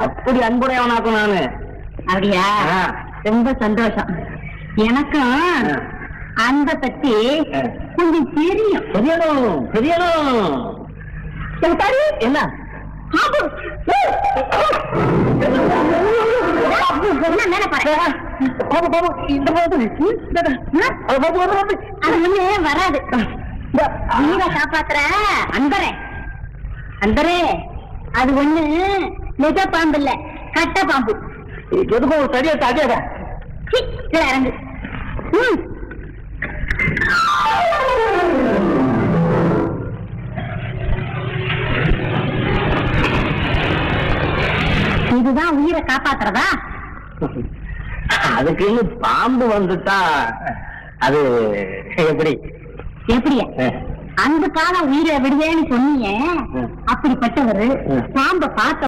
அப்படி அன்புடையவனாக்கும் நானு. அப்படியா. ரொம்ப சந்தோஷம். எனக்கும். அந்த பத்தி. கொஞ்சம் தெரியும். தெரியணும் தெரியணும். என்ன? வராது. உயிரை காப்பாத்துற அன்பரே. அன்பரே அது ஒண்ணு நிஜ பாம்பு இல்ல கட்ட பாம்பு. எதுக்கும் சரியா இறங்கு. ம். இதுதான் உயிரை காப்பாத்துறதா? அதுக்குன்னு பாம்பு வந்துட்டா அது எப்படி? எப்படியா அந்த காலம் உயிரை விடுவேன்னு சொன்னீங்க. அப்படிப்பட்டவர். பாம்பை பார்த்த